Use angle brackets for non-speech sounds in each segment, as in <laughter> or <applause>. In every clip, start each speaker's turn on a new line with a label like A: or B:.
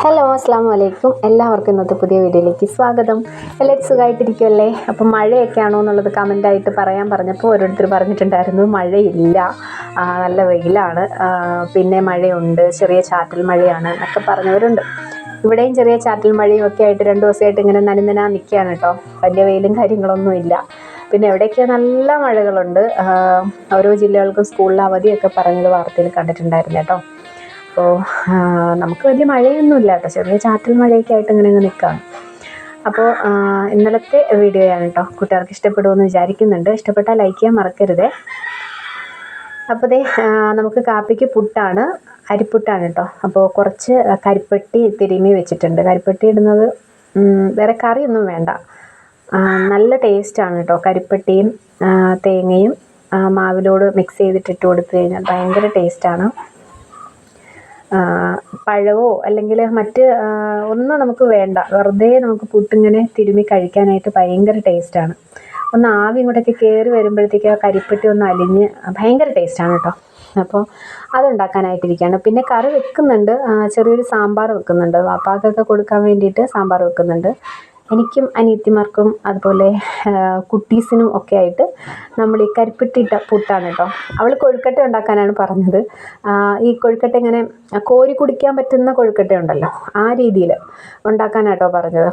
A: Hello അസ്സാം വലൈക്കും എല്ലാവർക്കും ഇന്നത്തെ പുതിയ വീഡിയോയിലേക്ക് സ്വാഗതം. എല്ലാവരും സുഖമായിട്ടിരിക്കുമല്ലേ അപ്പം മഴയൊക്കെ ആണോ എന്നുള്ളത് കമന്റായിട്ട് പറയാൻ പറഞ്ഞപ്പോൾ ഓരോരുത്തർ പറഞ്ഞിട്ടുണ്ടായിരുന്നു മഴയില്ല. നല്ല വെയിലാണ്. പിന്നെ മഴയുണ്ട്. ചെറിയ ചാറ്റൽ മഴയാണ് എന്നൊക്കെ പറഞ്ഞവരുണ്ട്. ഇവിടെയും ചെറിയ ചാറ്റൽ മഴയും ഒക്കെ ആയിട്ട് രണ്ട് ദിവസമായിട്ട് ഇങ്ങനെ നനനനാ നിൽക്കുകയാണ് കേട്ടോ. വലിയ വെയിലും കാര്യങ്ങളൊന്നും ഇല്ല പിന്നെ എവിടെയൊക്കെ നല്ല മഴകളുണ്ട്. ഓരോ ജില്ലകൾക്കും സ്കൂളിൽ അവധിയൊക്കെ പറഞ്ഞത് വാർത്തയിൽ കണ്ടിട്ടുണ്ടായിരുന്നു കേട്ടോ. അപ്പോൾ നമുക്ക് വലിയ മഴയൊന്നുമില്ല കേട്ടോ. ചെറിയ ചാറ്റൽ മഴയൊക്കെ ആയിട്ട് ഇങ്ങനെ അങ്ങ് നിൽക്കുകയാണ് അപ്പോൾ ഇന്നലത്തെ വീഡിയോയാണ് കേട്ടോ. കുട്ടികൾക്ക് ഇഷ്ടപ്പെടുമെന്ന് വിചാരിക്കുന്നുണ്ട്. ഇഷ്ടപ്പെട്ടാൽ ലൈക്ക് ചെയ്യാൻ മറക്കരുത്. അപ്പോൾ ദേ നമുക്ക് കാപ്പിക്ക് പുട്ടാണ് അരിപ്പുട്ടാണ് കേട്ടോ. അപ്പോൾ കുറച്ച് കരിപ്പെട്ടി തിരുമി വെച്ചിട്ടുണ്ട്. കരിപ്പെട്ടി ഇടുന്നത് വേറെ കറിയൊന്നും വേണ്ട. നല്ല ടേസ്റ്റാണ് കേട്ടോ. കരിപ്പെട്ടിയും തേങ്ങയും മാവിലോട് മിക്സ് ചെയ്തിട്ട് ഇട്ട് കൊടുത്തു കഴിഞ്ഞാൽ ഭയങ്കര ടേസ്റ്റാണ് പഴവോ അല്ലെങ്കിൽ മറ്റ് ഒന്നും നമുക്ക് വേണ്ട. വെറുതെ നമുക്ക് പുട്ടിങ്ങനെ തിരുമ്മി കഴിക്കാനായിട്ട് ഭയങ്കര ടേസ്റ്റാണ്. ഒന്ന് ആവി ഇങ്ങോട്ടൊക്കെ കയറി വരുമ്പോഴത്തേക്ക് ആ കരിപ്പെട്ടി ഒന്ന് അലിഞ്ഞ് ഭയങ്കര ടേസ്റ്റാണ് കേട്ടോ. അപ്പോൾ അതുണ്ടാക്കാനായിട്ടിരിക്കുകയാണ് പിന്നെ കറി വെക്കുന്നുണ്ട്. ചെറിയൊരു സാമ്പാർ വെക്കുന്നുണ്ട്. വാപ്പാക്കൊക്കെ കൊടുക്കാൻ വേണ്ടിയിട്ട് സാമ്പാർ വെക്കുന്നുണ്ട്. എനിക്കും അനിയത്തിമാർക്കും അതുപോലെ കുട്ടീസിനും ഒക്കെ ആയിട്ട് നമ്മൾ ഈ കരിപ്പെട്ടിട്ട പുട്ടാണ് കേട്ടോ. അവൾ കൊഴുക്കട്ട ഉണ്ടാക്കാനാണ് പറഞ്ഞത്. ഈ കൊഴുക്കട്ട ഇങ്ങനെ കോരി കുടിക്കാൻ പറ്റുന്ന കൊഴുക്കട്ട ഉണ്ടല്ലോ ആ രീതിയിൽ ഉണ്ടാക്കാനാട്ടോ പറഞ്ഞത്.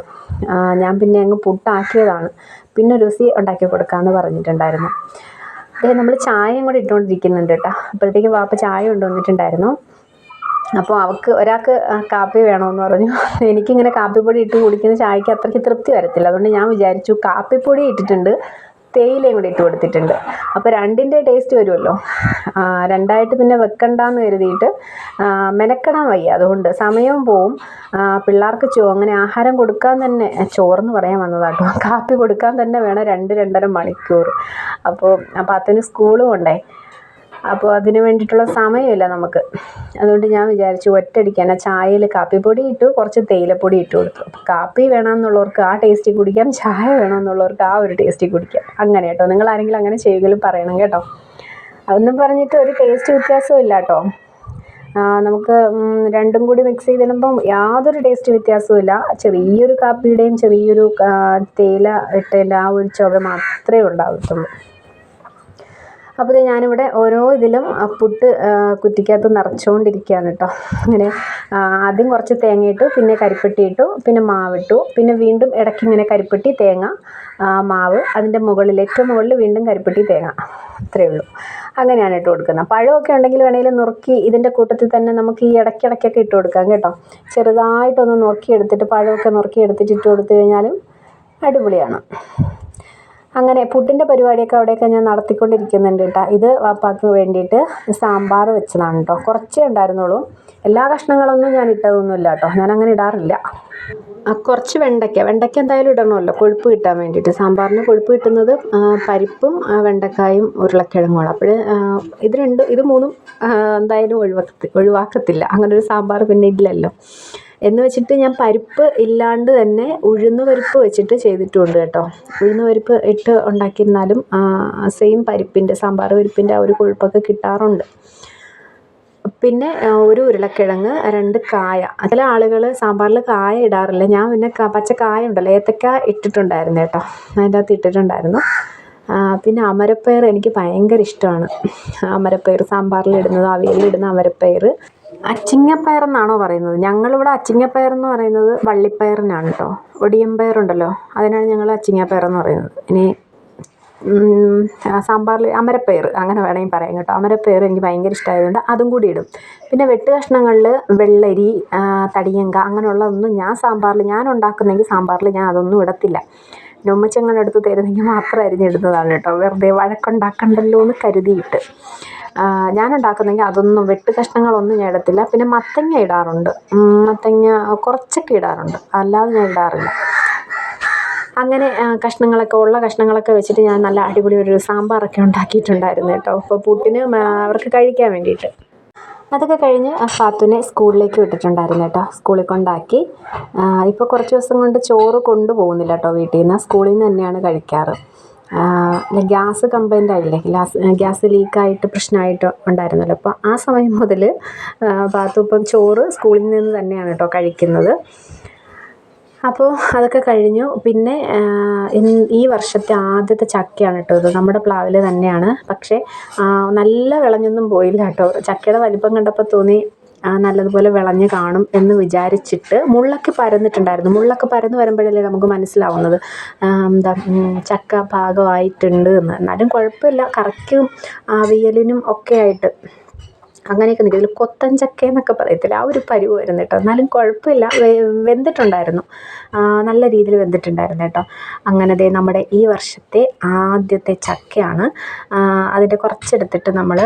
A: ഞാൻ പിന്നെ അങ്ങ് പുട്ടാക്കിയതാണ്. പിന്നെ ഒരു ദിവസം ഉണ്ടാക്കി കൊടുക്കാമെന്ന് പറഞ്ഞിട്ടുണ്ടായിരുന്നു. അതേ നമ്മൾ ചായയും കൂടെ ഇട്ടുകൊണ്ടിരിക്കുന്നുണ്ട് കേട്ടോ. അപ്പോഴത്തേക്ക് വാപ്പ ചായ കൊണ്ടുവന്നിട്ടുണ്ടായിരുന്നു. അപ്പോൾ അവൾക്ക് ഒരാൾക്ക് കാപ്പി വേണമെന്ന് പറഞ്ഞു. <laughs> എനിക്കിങ്ങനെ കാപ്പിപ്പൊടി ഇട്ട് കുടിക്കുന്ന ചായക്ക് അത്രയ്ക്ക് തൃപ്തി വരത്തില്ല. അതുകൊണ്ട് ഞാൻ വിചാരിച്ചു കാപ്പിപ്പൊടി ഇട്ടിട്ടുണ്ട് തേയിലയും കൂടി ഇട്ട് കൊടുത്തിട്ടുണ്ട്. അപ്പോൾ രണ്ടിന്റെ ടേസ്റ്റ് വരുമല്ലോ. രണ്ടായിട്ട് പിന്നെ വെക്കണ്ടെന്ന് കരുതിയിട്ട് മെനക്കെടാൻ വയ്യ. അതുകൊണ്ട് സമയവും പോവും. പിള്ളേർക്ക് ചോ അങ്ങനെ ആഹാരം കൊടുക്കാൻ തന്നെ ചോറെന്ന് പറയാൻ വന്നതാട്ടോ കാപ്പി കൊടുക്കാൻ തന്നെ വേണം രണ്ട് രണ്ടര മണിക്കൂർ. അപ്പോൾ അപ്പോൾ അതിന് സ്കൂളും ഉണ്ടേ. അപ്പോൾ അതിന് വേണ്ടിയിട്ടുള്ള സമയമില്ല നമുക്ക്. അതുകൊണ്ട് ഞാൻ വിചാരിച്ചു ഒറ്റയടിക്ക് ആ ചായയിൽ കാപ്പിപ്പൊടി ഇട്ടു കുറച്ച് തേയിലപ്പൊടി ഇട്ടു കൊടുത്തു. അപ്പോൾ കാപ്പി വേണമെന്നുള്ളവർക്ക് ആ ടേസ്റ്റിൽ കുടിക്കാം ചായ വേണമെന്നുള്ളവർക്ക് ആ ഒരു ടേസ്റ്റിൽ കുടിക്കാം. അങ്ങനെ കേട്ടോ. നിങ്ങൾ ആരെങ്കിലും അങ്ങനെ ചെയ്യുമെങ്കിലും പറയണം കേട്ടോ. അതൊന്നും പറഞ്ഞിട്ട് ഒരു ടേസ്റ്റ് വ്യത്യാസവും ഇല്ല കേട്ടോ. നമുക്ക് രണ്ടും കൂടി മിക്സ് ചെയ്തിടുമ്പം യാതൊരു ടേസ്റ്റ് വ്യത്യാസവും ഇല്ല. ചെറിയൊരു കാപ്പിയുടെയും ചെറിയൊരു തേയില ഇട്ടതിന്റെ ആ ഒരു ചുവ മാത്രമേ ഉണ്ടാകത്തുള്ളൂ അപ്പോൾ ഞാനിവിടെ ഓരോ ഇതിലും പുട്ട് കുറ്റിക്കകത്ത് നിറച്ചുകൊണ്ടിരിക്കുകയാണ് കേട്ടോ അങ്ങനെ ആദ്യം കുറച്ച് തേങ്ങ ഇട്ടു പിന്നെ കരിപ്പെട്ടി ഇട്ടു പിന്നെ മാവിട്ടു പിന്നെ വീണ്ടും ഇടയ്ക്ക് ഇങ്ങനെ കരിപ്പെട്ടി തേങ്ങ മാവ് അതിന്റെ മുകളിൽ ഏറ്റവും മുകളിൽ വീണ്ടും കരിപ്പെട്ടി തേങ്ങ അത്രയേ ഉള്ളൂ. അങ്ങനെയാണ് ഇട്ട് കൊടുക്കുന്നത്. പഴമൊക്കെ ഉണ്ടെങ്കിൽ വേണമെങ്കിൽ നുറുക്കി ഇതിന്റെ കൂട്ടത്തിൽ തന്നെ നമുക്ക് ഈ ഇടയ്ക്കിടയ്ക്കൊക്കെ ഇട്ട് കൊടുക്കാം കേട്ടോ. ചെറുതായിട്ടൊന്ന് നുറുക്കി എടുത്തിട്ട് പഴമൊക്കെ നുറുക്കി എടുത്തിട്ട് ഇട്ട് കൊടുത്തു കഴിഞ്ഞാലും അടിപൊളിയാണ്. അങ്ങനെ പുട്ടിന്റെ പരിപാടിയൊക്കെ അവിടെയൊക്കെ ഞാൻ നടത്തിക്കൊണ്ടിരിക്കുന്നുണ്ട് കേട്ടോ. ഇത് വാപ്പാക്ക് വേണ്ടിയിട്ട് സാമ്പാർ വെച്ചതാണ് കേട്ടോ. കുറച്ചേ ഉണ്ടായിരുന്നുള്ളൂ. എല്ലാ കഷ്ണങ്ങളൊന്നും ഞാൻ ഇട്ടതൊന്നുമില്ല കേട്ടോ. ഞാൻ അങ്ങനെ ഇടാറില്ല കുറച്ച് വെണ്ടയ്ക്ക. വെണ്ടയ്ക്ക എന്തായാലും ഇടണമല്ലോ. കൊഴുപ്പ് കിട്ടാൻ വേണ്ടിയിട്ട്. സാമ്പാറിന് കൊഴുപ്പ് കിട്ടുന്നത് പരിപ്പും വെണ്ടക്കായും ഉരുളക്കിഴങ്ങുമാണ്. അപ്പോൾ ഇത് രണ്ട് ഇത് മൂന്നും എന്തായാലും ഒഴിവാക്കത്തി ഒഴിവാക്കത്തില്ല. അങ്ങനെ ഒരു സാമ്പാർ പിന്നെ ഇല്ലല്ലോ. എന്ന് വെച്ചിട്ട് ഞാൻ പരിപ്പ് ഇല്ലാണ്ട് തന്നെ ഉഴുന്ന് പരിപ്പ് വെച്ചിട്ട് ചെയ്തിട്ടുണ്ട് കേട്ടോ. ഉഴുന്ന് പരിപ്പ് ഇട്ട് ഉണ്ടാക്കിയിരുന്നാലും സെയിം പരിപ്പിന്റെ സാമ്പാർ പരിപ്പിന്റെ ആ ഒരു കൊഴുപ്പൊക്കെ കിട്ടാറുണ്ട്. പിന്നെ ഒരു ഉരുളക്കിഴങ്ങ് രണ്ട് കായ. ചില ആളുകൾ സാമ്പാറിൽ കായ ഇടാറില്ല. ഞാൻ പിന്നെ പച്ച കായ ഉണ്ടല്ലോ ഏത്തക്ക ഇട്ടിട്ടുണ്ടായിരുന്നു കേട്ടോ. അതിന്റെ അകത്ത് ഇട്ടിട്ടുണ്ടായിരുന്നു. പിന്നെ അമരപ്പയർ എനിക്ക് ഭയങ്കര ഇഷ്ടമാണ്. അമരപ്പയർ സാമ്പാറിൽ ഇടുന്നത് അവിയലിൽ ഇടുന്ന അമരപ്പയർ അച്ചിങ്ങപ്പയർ എന്നാണോ പറയുന്നത്? ഞങ്ങളിവിടെ അച്ചിങ്ങപ്പയർ എന്ന് പറയുന്നത് വള്ളിപ്പയറിനാണ് കേട്ടോ ഒടിയമ്പയർ ഉണ്ടല്ലോ അതിനാണ് ഞങ്ങൾ അച്ചിങ്ങപ്പയർ എന്ന് പറയുന്നത്. ഇനി സാമ്പാറിൽ അമരപ്പയർ അങ്ങനെ വേണമെങ്കിൽ പറയാം കേട്ടോ. അമരപ്പയർ എനിക്ക് ഭയങ്കര ഇഷ്ടമായതുകൊണ്ട് അതും കൂടി ഇടും. പിന്നെ വെട്ട് കഷ്ണങ്ങളിൽ വെള്ളരി തടിയങ്ക അങ്ങനെയുള്ളതൊന്നും ഞാൻ സാമ്പാറിൽ ഞാൻ ഉണ്ടാക്കുന്നെങ്കിൽ സാമ്പാറിൽ ഞാൻ അതൊന്നും ഇടത്തില്ല. പിന്നെ അടുത്ത് തരുന്നെങ്കിൽ മാത്രം അരിഞ്ഞിടുന്നതാണ് കേട്ടോ. വെറുതെ വഴക്കുണ്ടാക്കണ്ടല്ലോ എന്ന് കരുതിയിട്ട്. ഉണ്ടാക്കുന്നെങ്കിൽ അതൊന്നും വെട്ട് കഷ്ണങ്ങളൊന്നും ഞാൻ ഇടത്തില്ല. പിന്നെ മത്തങ്ങ ഇടാറുണ്ട്. മത്തങ്ങ കുറച്ചൊക്കെ ഇടാറുണ്ട്. അല്ലാതെ ഞാൻ ഇടാറില്ല. അങ്ങനെ കഷ്ണങ്ങളൊക്കെ ഉള്ള കഷ്ണങ്ങളൊക്കെ വെച്ചിട്ട് ഞാൻ നല്ല അടിപൊളി ഒരു സാമ്പാറൊക്കെ ഉണ്ടാക്കിയിട്ടുണ്ടായിരുന്നു കേട്ടോ. അപ്പോൾ പുട്ടിന് അവർക്ക് കഴിക്കാൻ വേണ്ടിയിട്ട്. അതൊക്കെ കഴിഞ്ഞ് ഫാത്തുനെ സ്കൂളിലേക്ക് വിട്ടിട്ടുണ്ടായിരുന്നു കേട്ടോ. സ്കൂളിൽ കൊണ്ടാക്കി. ഇപ്പോൾ കുറച്ച് ദിവസം കൊണ്ട് ചോറ് കൊണ്ടുപോകുന്നില്ല കേട്ടോ വീട്ടിൽ നിന്ന്. സ്കൂളിൽ നിന്ന് തന്നെയാണ് കഴിക്കാറ്. ഗ്യാസ് കംപ്ലൈന്റ് ആയില്ലേ? ഗ്യാസ് ഗ്യാസ് ലീക്കായിട്ട് പ്രശ്നമായിട്ട് ഉണ്ടായിരുന്നല്ലോ. അപ്പോൾ ആ സമയം മുതൽ പാത്തുപ്പം ചോറ് സ്കൂളിൽ നിന്ന് തന്നെയാണ് കേട്ടോ കഴിക്കുന്നത്. അപ്പോൾ അതൊക്കെ കഴിഞ്ഞു. പിന്നെ ഈ വർഷത്തെ ആദ്യത്തെ ചക്കയാണ് കേട്ടോ ഇത്. നമ്മുടെ പ്ലാവിൽ തന്നെയാണ്. പക്ഷേ നല്ല വിളഞ്ഞൊന്നും പോയില്ല കേട്ടോ ചക്കയുടെ വലിപ്പം കണ്ടപ്പോൾ തോന്നി നല്ലതുപോലെ വിളഞ്ഞ് കാണും എന്ന് വിചാരിച്ചിട്ട് മുള്ളൊക്കെ പരന്നിട്ടുണ്ടായിരുന്നു. മുള്ളൊക്കെ പരന്ന് വരുമ്പോഴല്ലേ നമുക്ക് മനസ്സിലാവുന്നത്. എന്താ ചക്ക പാകമായിട്ടുണ്ട് എന്ന്. എന്നാലും കുഴപ്പമില്ല. കറിക്കും ആവിയലിനും ഒക്കെ ആയിട്ട്. അങ്ങനെയൊക്കെ നിൽക്കും. ഇതിൽ കൊത്തൻ എന്നൊക്കെ പറയത്തില്ല? ആ ഒരു പരുവായിരുന്നു കേട്ടോ. എന്നാലും കുഴപ്പമില്ല. വെന്തിട്ടുണ്ടായിരുന്നു. നല്ല രീതിയിൽ വെന്തിട്ടുണ്ടായിരുന്നു കേട്ടോ. അങ്ങനെ ദേ നമ്മുടെ ഈ വർഷത്തെ ആദ്യത്തെ ചക്കയാണ്. അതിന്റെ കുറച്ചെടുത്തിട്ട് നമ്മൾ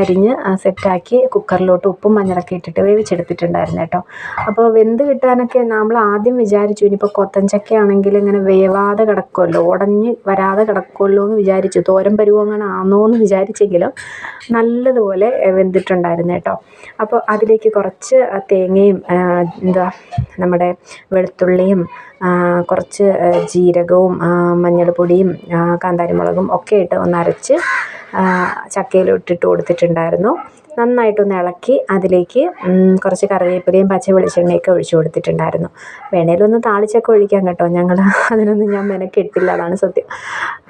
A: അരിഞ്ഞ് സെറ്റാക്കി കുക്കറിലോട്ട് ഉപ്പും മഞ്ഞളൊക്കെ ഇട്ടിട്ട് വേവിച്ചെടുത്തിട്ടുണ്ടായിരുന്നു കേട്ടോ. അപ്പോൾ വെന്ത് കിട്ടാനൊക്കെ നമ്മൾ ആദ്യം വിചാരിച്ചു. ഇനിയിപ്പോൾ കൊത്തഞ്ചക്കയാണെങ്കിൽ ഇങ്ങനെ വേവാതെ കിടക്കുമല്ലോ. ഉടഞ്ഞ് വരാതെ കിടക്കുമല്ലോ എന്ന് വിചാരിച്ചു. തോരൻ പരുവങ്ങനാണോ എന്ന് വിചാരിച്ചെങ്കിലും നല്ലതുപോലെ പോലെ വെന്തിട്ടുണ്ടായിരുന്നു കേട്ടോ. അപ്പോൾ അതിലേക്ക് കുറച്ച് തേങ്ങയും എന്താ നമ്മുടെ വെളുത്തുള്ളിയും കുറച്ച് ജീരകവും മഞ്ഞൾപ്പൊടിയും കാന്താരിമുളകും ഒക്കെ ഇട്ട് ഒന്ന് അരച്ച് ചക്കയിലോട്ടിട്ട് കൊടുത്തിട്ടുണ്ടായിരുന്നു. നന്നായിട്ടൊന്ന് ഇളക്കി അതിലേക്ക് കുറച്ച് കറിവേപ്പിലയും പച്ച വെളിച്ചെണ്ണയൊക്കെ ഒഴിച്ചു കൊടുത്തിട്ടുണ്ടായിരുന്നു. വേണേലൊന്ന് താളിച്ചൊക്കെ ഒഴിക്കാം കേട്ടോ. ഞങ്ങൾ അതിനൊന്നും ഞാൻ മെനക്കെട്ടില്ല അതാണ് സത്യം.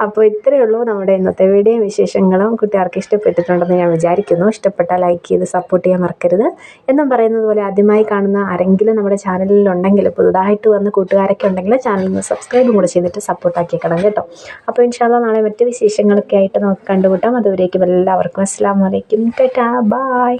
A: അപ്പോൾ ഇത്രയേ ഉള്ളൂ നമ്മുടെ ഇന്നത്തെ വീഡിയോ. വിശേഷങ്ങളും കുട്ടികൾക്ക് ഇഷ്ടപ്പെട്ടിട്ടുണ്ടെന്ന് ഞാൻ വിചാരിക്കുന്നു. ഇഷ്ടപ്പെട്ടാൽ ലൈക്ക് ചെയ്ത് സപ്പോർട്ട് ചെയ്യാൻ മറക്കരുത്. എന്നും പറയുന്നത് പോലെ ആദ്യമായി കാണുന്ന ആരെങ്കിലും നമ്മുടെ ചാനലിൽ ഉണ്ടെങ്കിൽ പുതുതായിട്ട് വന്ന കൂട്ടുകാരൊക്കെ ഉണ്ടെങ്കിൽ ചാനലിൽ ഒന്ന് സബ്സ്ക്രൈബ് കൂടെ ചെയ്തിട്ട് സപ്പോർട്ടാക്കിയേക്കണം കേട്ടോ. അപ്പോൾ ഇൻഷാല്ല നാളെ മറ്റ് വിശേഷങ്ങളൊക്കെ ആയിട്ട് നമുക്ക് കണ്ടുമുട്ടാം. അതുവരേക്കും എല്ലാവർക്കും അസ്സാം വലൈക്കും ടാറ്റാ Bye.